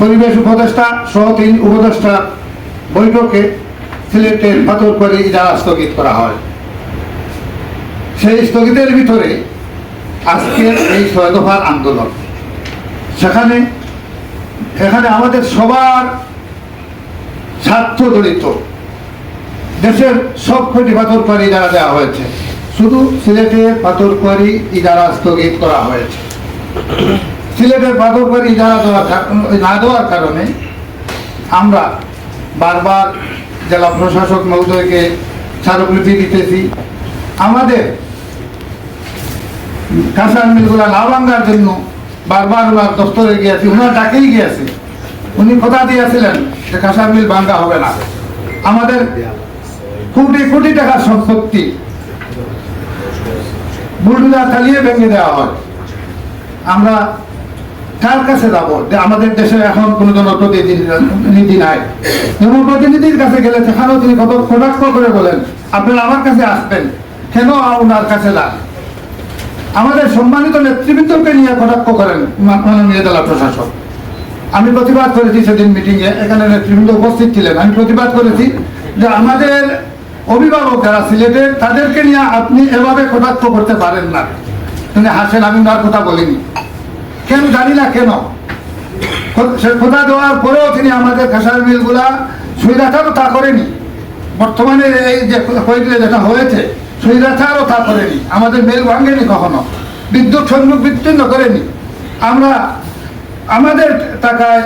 পরিবেশ উপদেষ্টা সহ তিন উপদেষ্টা বৈঠকে সিলেটের পাথর করে ইজারা স্থগিত করা হয়। সেই স্থগিতের ভিতরে আজকের এই ছয় দফার আন্দোলন। সেখানে এখানে আমাদের সবার স্বার্থ জড়িত। দেশের সব কটি পাথর করে ইজারা দেওয়া হয়েছে। শুধু সিলেটের পাথর করে ইজারা স্থগিত করা হয়েছে। সিলেটের পাথর করে ইজারা দেওয়ার না দেওয়ার কারণে আমরা বারবার জেলা প্রশাসক মহোদয়কে স্মারকলিপি দিতেছি। আমাদের কাঁসার মিলগুলা না ভাঙ্গার জন্য বারবার ওনার দপ্তরে গিয়েছি, ওনার ডাকেই গিয়েছি। উনি কথা দিয়েছিলেন যে কাঁসার মিল ভাঙ্গা হবে না। আমাদের কোটি কোটি টাকার সম্পত্তি বুলডোজার চালিয়ে ভেঙে দেওয়া হয়। আমরা কার কাছে যাব? আমাদের দেশে এখন কোনো জনপ্রতিনিধি নাই। জনপ্রতিনিধির কাছে গেলে সেখানেও তিনি কত কটাক্ষ করে বলেন, আপনারা আমার কাছে আসবেন। কেন ওনার কাছে যান? আমাদের সম্মানিত নেতৃবৃন্দকে নিয়ে কটাক্ষ করেন মাননীয় জেলা প্রশাসক। আমি প্রতিবাদ করেছি সেদিন মিটিংয়ে, এখানে নেতৃবৃন্দ উপস্থিত ছিলেন। আমি প্রতিবাদ করেছি যে আমাদের অভিভাবক যারা সিলেটের, তাদেরকে নিয়ে আপনি এভাবে কটাক্ষ করতে পারেন না। তিনি হাসেন, আমি ওনার কথা বলিনি। কেন জানি না কেন? খোদা দেওয়ার পরেও তিনি আমাদের কাঁসার মিলগুলা সুবিধাটারও তা করেনি। বর্তমানে এই যে কয়েকদিনে যেটা হয়েছে সুবিধাটারও তা করেনি। আমাদের মেল ভাঙেনি কখনো। বিদ্যুৎ সংযোগ বিচ্ছিন্ন করেনি। আমরা আমাদের টাকায়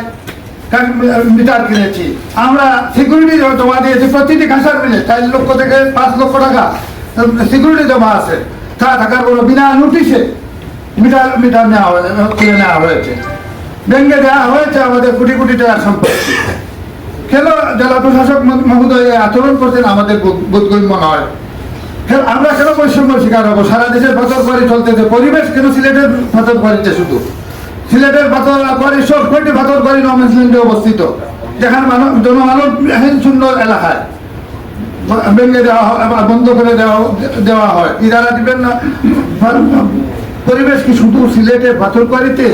মিটার কিনেছি। আমরা সিকিউরিটি জমা দিয়েছি, প্রতিটি কাঁসার মিলে। চার লক্ষ থেকে পাঁচ লক্ষ টাকা সিকিউরিটি জমা আছে। তা থাকার কোনো বিনা নোটিশে মিটার মিটার নেওয়া হয়েছে তুলে নেওয়া হয়েছে ব্যাংকে দেওয়া হয়েছে আমাদের কোটি কোটি টাকার সম্পত্তি কেন জেলা প্রশাসক মহ- মহোদয় আচরণ করছেন আমাদের বোধ- বোধগম্য নয় আমরা কেন বৈষম্য শিকার হব সারা দেশের পাথর বাড়ি চলতেছে পরিবেশ কেন সিলেটের পাথর বাড়িতে শুধু সিলেটের পাথর বাড়ি সব কয়টি পাথর বাড়ি নমেন্সল্যান্ডে অবস্থিত যেখানে মানব জনমানব এহেন সুন্দর এলাকায় ভেঙে দেওয়া হয়। বন্ধ করে দেওয়া দেওয়া হয় ইদারা দিবেন না পরিবেশ কি শুধু সিলেটের পাথরকারিতে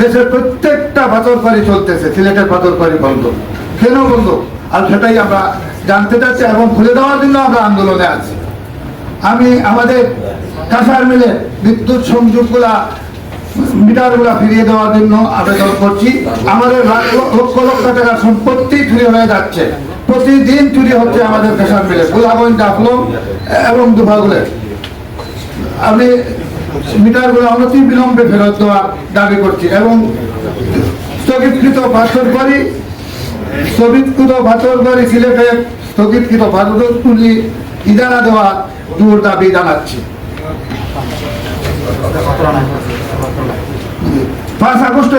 দেশের প্রত্যেকটা পাথরকারি চলতেছে, সিলেটের পাথরকারি বন্ধ। কেন বন্ধ? আর সেটাই আমরা জানতে চাচ্ছি এবং খুলে দেওয়ার জন্য আমরা আন্দোলনে আছি। আমি আমাদের কাঁসার মিলে বিদ্যুৎ সংযোগগুলা, মিটারগুলা ফিরিয়ে দেওয়ার জন্য আবেদন করছি। আমাদের লক্ষ লক্ষ টাকার সম্পত্তি চুরি হয়ে যাচ্ছে। প্রতিদিন চুরি হচ্ছে আমাদের কাঁসার মিলে। গোলাগঞ্জ ডাকলম এবং দুভাগুলে। আমি মিটারগুলো অনতি বিলম্বে ফেরত দেওয়ার দাবি করছি এবং স্থগিতকৃত পাথর করি স্থগিতকৃত পাথর করি সিলেটে স্থগিতকৃত পাথর তুলি ইজারা দেওয়া দূর দাবি জানাচ্ছি।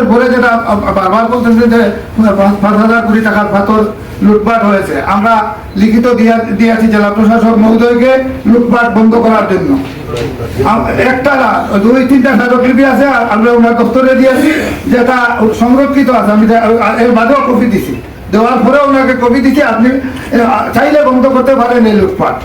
পরে যেটা বারবার বলতেছে যে পাঁচ- হাজার কোটি টাকার পাথর লুটপাট হয়েছে। আমরা লিখিত দিয়েছি জেলা প্রশাসক মহোদয়কে লুটপাট বন্ধ করার জন্য। একটা না, দুই, তিনটা স্মারকলিপি আছে আমরা ওনার দপ্তরে দিয়েছি যেটা সংরক্ষিত আছে। আমি এর বাদেও কপি দিছি। দেওয়ার পরে ওনাকে কপি দিচ্ছি আপনি চাইলে বন্ধ করতে পারেন এই লুটপাট।